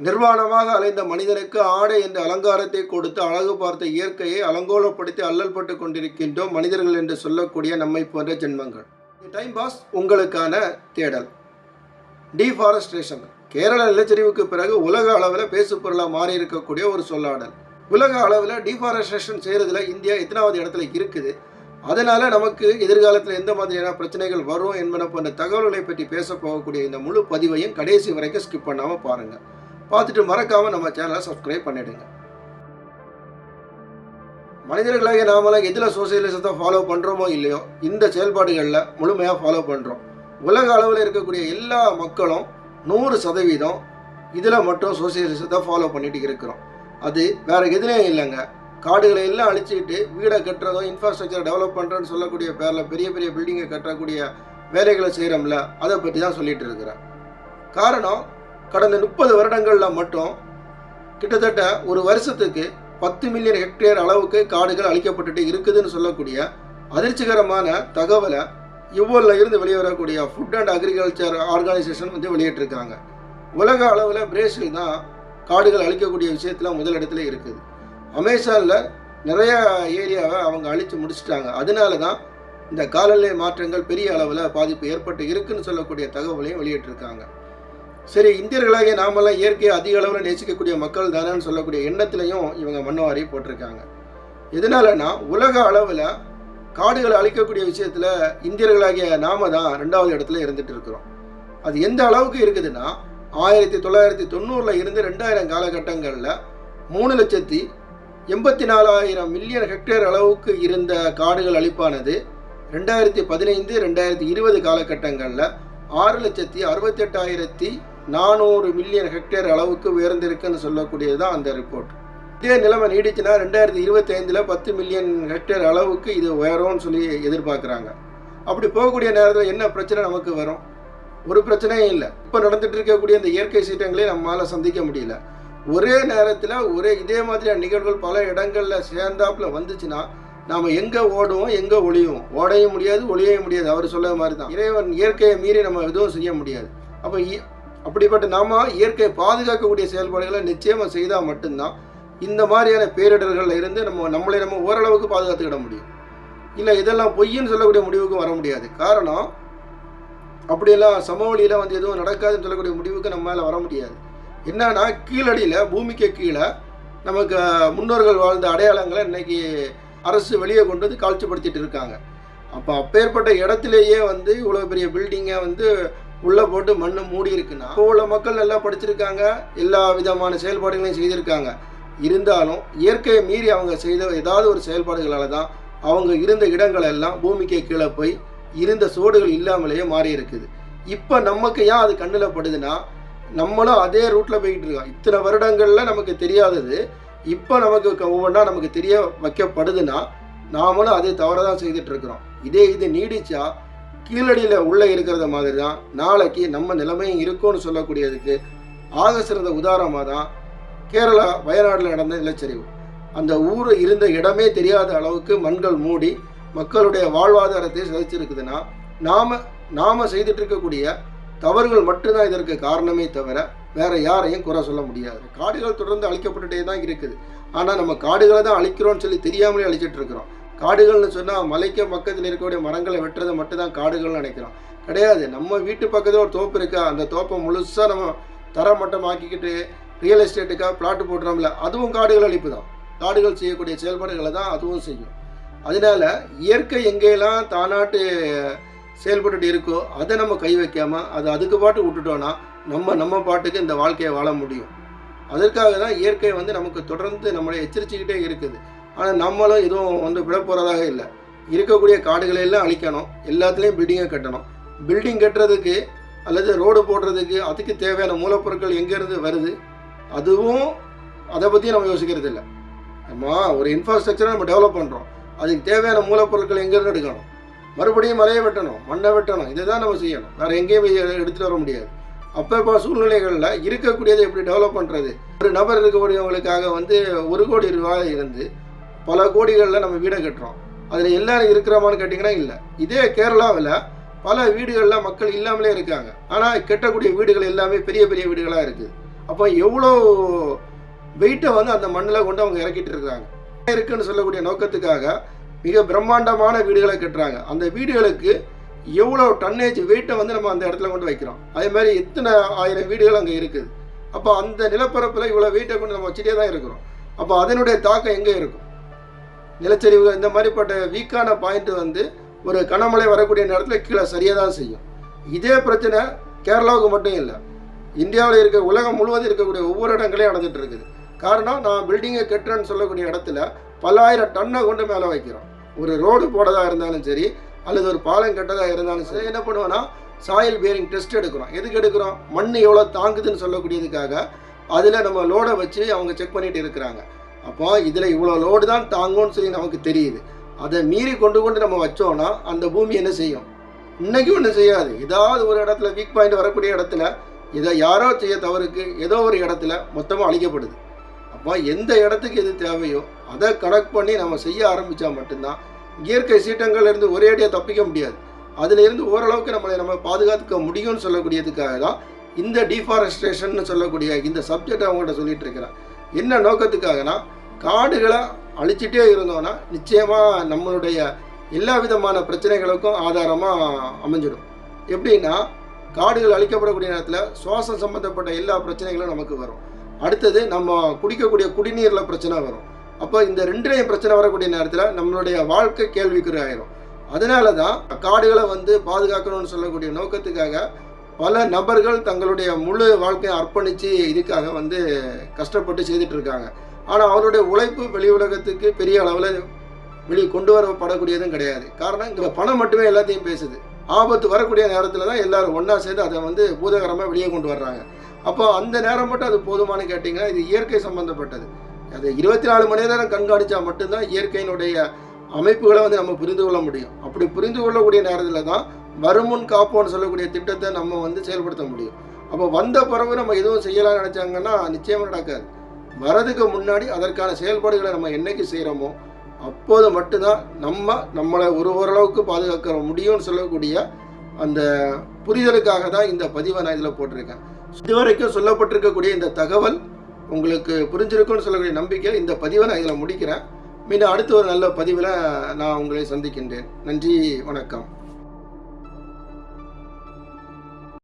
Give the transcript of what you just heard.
நிர்வாணமாக அலைந்த மனிதனுக்கு ஆடை என்ற அலங்காரத்தை கொடுத்து அழகு பார்த்த இயற்கையை அலங்கோலப்படுத்தி அல்லல்பட்டு கொண்டிருக்கின்றோம் மனிதர்கள் என்று சொல்லக்கூடிய நம்மை போன்ற ஜென்மங்கள். டைம் பாஸ் உங்களுக்கான தேடல். டிஃபாரஸ்ட்ரேஷன் கேரள நிலச்சரிவுக்கு பிறகு உலக அளவில் பேசு பொருளாக மாறி இருக்கக்கூடிய ஒரு சொல்லாடல். உலக அளவில் டிஃபாரஸ்ட்ரேஷன் செய்கிறதுல இந்தியா எத்தனாவது இடத்துல இருக்குது? அதனால் நமக்கு எதிர்காலத்தில் எந்த மாதிரியான பிரச்சனைகள் வரும் என்பன போன்ற தகவல்களை பற்றி பேச போகக்கூடிய இந்த முழு பதிவையும் கடைசி வரைக்கும் ஸ்கிப் பண்ணாமல் பாருங்கள் பார்த்துட்டு மறக்காமல் நம்ம சேனலை சப்ஸ்கிரைப் பண்ணிவிடுங்க மனிதர்களாக நாமெல்லாம் எதில் சோசியலிசத்தை ஃபாலோ பண்ணுறோமோ இல்லையோ இந்த செயல்பாடுகளில் முழுமையாக ஃபாலோ பண்ணுறோம் உலக அளவில் இருக்கக்கூடிய எல்லா மக்களும் நூறு சதவீதம் இதில் மட்டும் சோசியலிசத்தை ஃபாலோ பண்ணிட்டு இருக்கிறோம். அது வேற எதுலேயும் இல்லைங்க. காடுகளை எல்லாம் அழிச்சுக்கிட்டு வீடை கட்டுறதும் இன்ஃப்ராஸ்ட்ரக்சர் டெவலப் பண்ணுறேன்னு சொல்லக்கூடிய பேரில் பெரிய பெரிய பில்டிங்கை கட்டக்கூடிய வேலைகளை செய்கிறோம்ல அதை பற்றி தான் சொல்லிட்டு இருக்கிறேன். காரணம் கடந்த முப்பது வருடங்களில் மட்டும் கிட்டத்தட்ட ஒரு வருஷத்துக்கு பத்து மில்லியன் ஹெக்டேர் அளவுக்கு காடுகள் அழிக்கப்பட்டுட்டு இருக்குதுன்னு சொல்லக்கூடிய அதிர்ச்சிகரமான தகவலை இவ்வளோ இருந்து வெளிவரக்கூடிய ஃபுட் அண்ட் அக்ரிகல்ச்சர் ஆர்கனைசேஷன் வந்து வெளியிட்டிருக்காங்க. உலக அளவில் பிரேசில் தான் காடுகள் அழிக்கக்கூடிய விஷயத்தில் முதலிடத்துல இருக்குது. அமேசானில் நிறைய ஏரியாவை அவங்க அழித்து முடிச்சிட்டாங்க. அதனால தான் இந்த காலநிலை மாற்றங்கள் பெரிய அளவில் பாதிப்பு ஏற்பட்டு இருக்குன்னு சொல்லக்கூடிய தகவலையும் வெளியிட்டிருக்காங்க. சரி இந்தியர்களாகிய நாமெல்லாம் இயற்கையை அதிக அளவில் நேசிக்கக்கூடிய மக்கள் தானேன்னு சொல்லக்கூடிய எண்ணத்திலையும் இவங்க மண்ணவாரி போட்டிருக்காங்க. எதனாலன்னா உலக அளவில் காடுகளை அழிக்கக்கூடிய விஷயத்தில் இந்தியர்களாகிய நாம தான் ரெண்டாவது இடத்துல இருந்துட்டு இருக்கிறோம். அது எந்த அளவுக்கு இருக்குதுன்னா ஆயிரத்தி தொள்ளாயிரத்தி தொண்ணூறில் இருந்து ரெண்டாயிரம் காலகட்டங்களில் மூணு லட்சத்தி எண்பத்தி நாலாயிரம் மில்லியன் ஹெக்டேர் அளவுக்கு இருந்த காடுகள் அழிப்பானது ரெண்டாயிரத்தி பதினைந்து ரெண்டாயிரத்தி இருபது காலகட்டங்களில் ஆறு லட்சத்தி அறுபத்தெட்டாயிரத்தி நானூறு மில்லியன் ஹெக்டேர் அளவுக்கு உயர்ந்திருக்குன்னு சொல்லக்கூடியது தான் அந்த ரிப்போர்ட் இதே நிலைமை நீடிச்சுன்னா ரெண்டாயிரத்தி இருபத்தி ஐந்தில் பத்து மில்லியன் ஹெக்டேர் அளவுக்கு இது உயரும்னு சொல்லி எதிர்பார்க்குறாங்க. அப்படி போகக்கூடிய நேரத்தில் என்ன பிரச்சனை நமக்கு வரும்? ஒரு பிரச்சனையும் இல்லை. இப்போ நடந்துட்டு இருக்கக்கூடிய இந்த இயற்கை சீற்றங்களே நம்மளால் சந்திக்க முடியல. ஒரே நேரத்தில் ஒரே இதே மாதிரியான நிகழ்வுகள் பல இடங்களில் சேர்ந்தாப்புல வந்துச்சுன்னா நாம் எங்கே ஓடுவோம் எங்கே ஒளியுவோம் ஓடையும் முடியாது ஒளியவும் முடியாது. அவர் சொல்ல மாதிரி தான் இறைவன் இயற்கையை மீறி நம்ம எதுவும் செய்ய முடியாது. அப்போ அப்படிப்பட்ட நாம இயற்கையை பாதுகாக்கக்கூடிய செயல்பாடுகளை நிச்சயமாக செய்தால் மட்டும்தான் இந்த மாதிரியான பேரிடர்களில் இருந்து நம்ம நம்மளை நம்ம ஓரளவுக்கு பாதுகாத்துக்கிட முடியும். இல்லை இதெல்லாம் பொய்ன்னு சொல்லக்கூடிய முடிவுக்கு வர முடியாது. காரணம் அப்படியெல்லாம் சமவெளியில் வந்து எதுவும் நடக்காதுன்னு சொல்லக்கூடிய முடிவுக்கு நம்மளால் வர முடியாது. என்னன்னா கீழடியில் பூமிக்கு கீழே நமக்கு முன்னோர்கள் வாழ்ந்த அடையாளங்களை இன்னைக்கு அரசு வெளியே கொண்டு வந்து காட்சிப்படுத்திட்டு இருக்காங்க. அப்போ அப்பேற்பட்ட இடத்துலையே வந்து இவ்வளோ பெரிய பில்டிங்கை வந்து உள்ளே போட்டு மண்ணு மூடி இருக்குன்னா இப்போ உள்ள மக்கள் நல்லா படிச்சிருக்காங்க எல்லா விதமான செயல்பாடுகளையும் செய்திருக்காங்க. இருந்தாலும் இயற்கையை மீறி அவங்க செய்த ஏதாவது ஒரு செயல்பாடுகளால் தான் அவங்க இருந்த இடங்கள் எல்லாம் பூமிக்கு கீழே போய் இருந்த சோடுகள் இல்லாமலேயே மாறி இருக்குது இப்போ நமக்கு ஏன் அது கண்ணில் படுதுன்னா நம்மளும் அதே ரூட்டில் போய்கிட்டு இருக்கோம். இத்தனை வருடங்களில் நமக்கு தெரியாதது. இப்போ நமக்கு ஒவ்வொன்றா நமக்கு தெரிய வைக்கப்படுதுன்னா நாமளும் அதே தவறை தான் செய்துட்டு இருக்கிறோம். இதே இது நீடிச்சா கீழடியில் உள்ளே இருக்கிறத மாதிரி தான் நாளைக்கு நம்ம நிலைமையும் இருக்கும்னு சொல்லக்கூடியதுக்கு ஆக சிறந்த உதாரணமாக தான் கேரளா வயநாட்டில் நடந்த நிலச்சரிவு. அந்த ஊர் இருந்த இடமே தெரியாத அளவுக்கு மண்கள் மூடி மக்களுடைய வாழ்வாதாரத்தை சிதைச்சிருக்குதுன்னா நாம் நாம செய்துட்டு இருக்கக்கூடிய தவறுகள் மட்டும்தான் இதற்கு காரணமே தவிர வேற யாரையும் குறை சொல்ல முடியாது. காடுகள் தொடர்ந்து அழிக்கப்பட்டுட்டே தான் இருக்குது. ஆனால் நம்ம காடுகளை தான் அழிக்கிறோம்னு சொல்லி தெரியாமலே அழிச்சிட்டு இருக்கிறோம் காடுகள்னு சொன்னால் மலைக்கு பக்கத்தில் இருக்கக்கூடிய மரங்களை வெட்டுறது மட்டும்தான் காடுகள்னு நினைக்கிறோம். கிடையாது. நம்ம வீட்டு பக்கத்தில் ஒரு தோப்பு இருக்கா? அந்த தோப்பை முழுசாக நம்ம தரமட்டமாக்கிக்கிட்டு ரியல் எஸ்டேட்டுக்காக பிளாட் போடுறோம்ல அதுவும் காடுகள் அழிப்பு தான் காடுகள் செய்யக்கூடிய செயல்பாடுகளை தான் அதுவும் செய்யும். அதனால இயற்கை எங்கேயெல்லாம் தானாட்டு செயல்பட்டுட்டு இருக்கோ அதை நம்ம கை வைக்காமல் அதை அதுக்கு பாட்டு விட்டுட்டோன்னா நம்ம நம்ம பாட்டுக்கு இந்த வாழ்க்கையை வாழ முடியும். அதற்காக தான் இயற்கை வந்து நமக்கு தொடர்ந்து நம்மளை எச்சரிச்சுக்கிட்டே இருக்குது. ஆனால் நம்மளும் எதுவும் வந்து விட போகிறதாக இல்லை. இருக்கக்கூடிய காடுகளை எல்லாம் அழிக்கணும். எல்லாத்துலேயும் பில்டிங்கை கட்டணும். பில்டிங் கட்டுறதுக்கு அல்லது ரோடு போடுறதுக்கு அதுக்கு தேவையான மூலப்பொருட்கள் எங்கேருந்து வருது? அதுவும் அதை பற்றியும் நம்ம யோசிக்கிறது இல்லை. நம்ம ஒரு இன்ஃப்ராஸ்ட்ரக்சரை நம்ம டெவலப் பண்ணுறோம் அதுக்கு தேவையான மூலப்பொருட்கள் எங்கேருந்து எடுக்கணும்? மறுபடியும் மலையை வெட்டணும் மண்ணை வெட்டணும். இதை தான் நம்ம செய்யணும். வேறு எங்கேயும் போய் எடுத்துகிட்டு வர முடியாது. அப்போ இப்போ சூழ்நிலைகளில் இருக்கக்கூடியதை எப்படி டெவலப் பண்ணுறது ஒரு நபர் இருக்கக்கூடியவங்களுக்காக வந்து ஒரு கோடி ரூபாய் இருந்து பல கோடிகளில் நம்ம வீடை கட்டுறோம். அதில் எல்லாரும் இருக்கிறோமான்னு கேட்டிங்கன்னா இல்லை. இதே கேரளாவில் பல வீடுகளில் மக்கள் இல்லாமலே இருக்காங்க. ஆனால் கட்டக்கூடிய வீடுகள் எல்லாமே பெரிய பெரிய வீடுகளாக இருக்குது அப்போ எவ்வளோ வெயிட்டை வந்து அந்த மண்ணில் கொண்டு அவங்க இறக்கிட்டு இருக்காங்க இருக்குன்னு சொல்லக்கூடிய நோக்கத்துக்காக மிக பிரம்மாண்டமான வீடுகளை கட்டுறாங்க. அந்த வீடுகளுக்கு எவ்வளோ டன்னேஜ் வெயிட்டை வந்து நம்ம அந்த இடத்துல கொண்டு வைக்கிறோம். அதே மாதிரி எத்தனை ஆயிரம் வீடுகள் அங்கே இருக்குது. அப்போ அந்த நிலப்பரப்பில் இவ்வளோ வெயிட்டை கொண்டு நம்ம வச்சுட்டே தான் இருக்கிறோம். அப்போ அதனுடைய தாக்கம் எங்கே இருக்கும்? நிலச்சரிவுகள் இந்த மாதிரிப்பட்ட வீக்கான பாயிண்ட் வந்து ஒரு கனமழை வரக்கூடிய நேரத்தில் கீழே சரியாக தான் செய்யும். இதே பிரச்சனை கேரளாவுக்கு மட்டும் இல்லை. இந்தியாவில் இருக்க உலகம் முழுவதும் இருக்கக்கூடிய ஒவ்வொரு இடங்களையும் நடந்துட்டு இருக்குது. காரணம் நான் பில்டிங்கை கட்டுறேன்னு சொல்லக்கூடிய இடத்துல பல்லாயிரம் டன்னை கொண்டு மேலே வைக்கிறோம். ஒரு ரோடு போடதாக இருந்தாலும் சரி அல்லது ஒரு பாலம் கட்டதாக இருந்தாலும் சரி என்ன பண்ணுவோன்னா சாயில் பேரிங் டெஸ்ட் எடுக்கிறோம். எதுக்கு எடுக்கிறோம்? மண் எவ்வளோ தாங்குதுன்னு சொல்லக்கூடியதுக்காக அதில் நம்ம லோடை வச்சு அவங்க செக் பண்ணிட்டு இருக்கிறாங்க. அப்போ இதில் இவ்வளோ லோடு தான் தாங்கும்னு சொல்லி நமக்கு தெரியுது. அதை மீறி கொண்டு கொண்டு நம்ம வச்சோம்னா அந்த பூமி என்ன செய்யும்? இன்றைக்கும் ஒன்றும் செய்யாது. ஏதாவது ஒரு இடத்துல வீக் பாயிண்ட் வரக்கூடிய இடத்துல இதை யாரோ செய்ய தவறுக்கு ஏதோ ஒரு இடத்துல மொத்தமாக அழிக்கப்படுது. அப்போ எந்த இடத்துக்கு எது தேவையோ அதை கனெக்ட் பண்ணி நம்ம செய்ய ஆரம்பித்தா மட்டும்தான் இயற்கை சீட்டங்கள்லேருந்து ஒரே ஒரேடியாக தப்பிக்க முடியாது. அதிலிருந்து ஓரளவுக்கு நம்மளை நம்ம பாதுகாத்துக்க முடியும்னு சொல்லக்கூடியதுக்காக தான் இந்த டிஃபாரஸ்ட்ரேஷன் சொல்லக்கூடிய இந்த சப்ஜெக்ட் அவங்கள்ட்ட சொல்லிட்டு இருக்கிறேன். என்ன நோக்கத்துக்காகனா காடுகளை அழிச்சிட்டே இருந்தோம்னா நிச்சயமாக நம்மளுடைய எல்லா விதமான பிரச்சனைகளுக்கும் ஆதாரமாக அமைஞ்சிடும். எப்படின்னா காடுகள் அழிக்கப்படக்கூடிய நேரத்தில் சுவாசம் சம்மந்தப்பட்ட எல்லா பிரச்சனைகளும் நமக்கு வரும். அடுத்தது நம்ம குடிக்கக்கூடிய குடிநீரில் பிரச்சனை வரும். அப்போ இந்த ரெண்டுலேயும் பிரச்சனை வரக்கூடிய நேரத்தில் நம்மளுடைய வாழ்க்கை கேள்விக்குறி ஆயிரும். அதனால தான் காடுகளை வந்து பாதுகாக்கணும்னு சொல்லக்கூடிய நோக்கத்துக்காக பல நபர்கள் தங்களுடைய முழு வாழ்க்கையை அர்ப்பணித்து இதுக்காக வந்து கஷ்டப்பட்டு செய்துட்டு இருக்காங்க ஆனால் அவருடைய உழைப்பு வெளி உலகத்துக்கு பெரிய அளவில் வெளியே கொண்டு வரப்படக்கூடியதும் கிடையாது. காரணம் இங்கே பணம் மட்டுமே எல்லாத்தையும் பேசுது. ஆபத்து வரக்கூடிய நேரத்தில் தான் எல்லாரும் ஒன்றா சேர்ந்து அதை வந்து பூதகரமாக வெளியே கொண்டு வர்றாங்க. அப்போ அந்த நேரம் மட்டும் அது போதுமானு கேட்டிங்கன்னா இது இயற்கை சம்மந்தப்பட்டது அது இருபத்தி நாலு மணி நேரம் கண்காணித்தா மட்டும்தான் இயற்கையினுடைய அமைப்புகளை வந்து நம்ம புரிந்து கொள்ள முடியும். அப்படி புரிந்து கொள்ளக்கூடிய நேரத்தில் தான் வருமுன் காப்போன்னு சொல்லக்கூடிய திட்டத்தை நம்ம வந்து செயல்படுத்த முடியும். அப்போ வந்த பிறகு நம்ம எதுவும் செய்யலாம்னு நினச்சாங்கன்னா நிச்சயமாக நடக்காது. வரதுக்கு முன்னாடி அதற்கான செயல்பாடுகளை நம்ம என்னைக்கு செய்கிறோமோ அப்போது மட்டும்தான் நம்ம நம்மளை ஒரு ஓரளவுக்கு பாதுகாக்க முடியும்னு சொல்லக்கூடிய அந்த புரிதலுக்காக தான் இந்த பதிவை நான் இதில் போட்டிருக்கேன். இதுவரைக்கும் சொல்லப்பட்டிருக்கக்கூடிய இந்த தகவல் உங்களுக்கு புரிஞ்சிருக்கும்னு சொல்லக்கூடிய நம்பிக்கை இந்த பதிவை நான் இதில் முடிக்கிறேன். மீண்டும் அடுத்த ஒரு நல்ல பதிவில் நான் உங்களை சந்திக்கின்றேன். நன்றி வணக்கம்.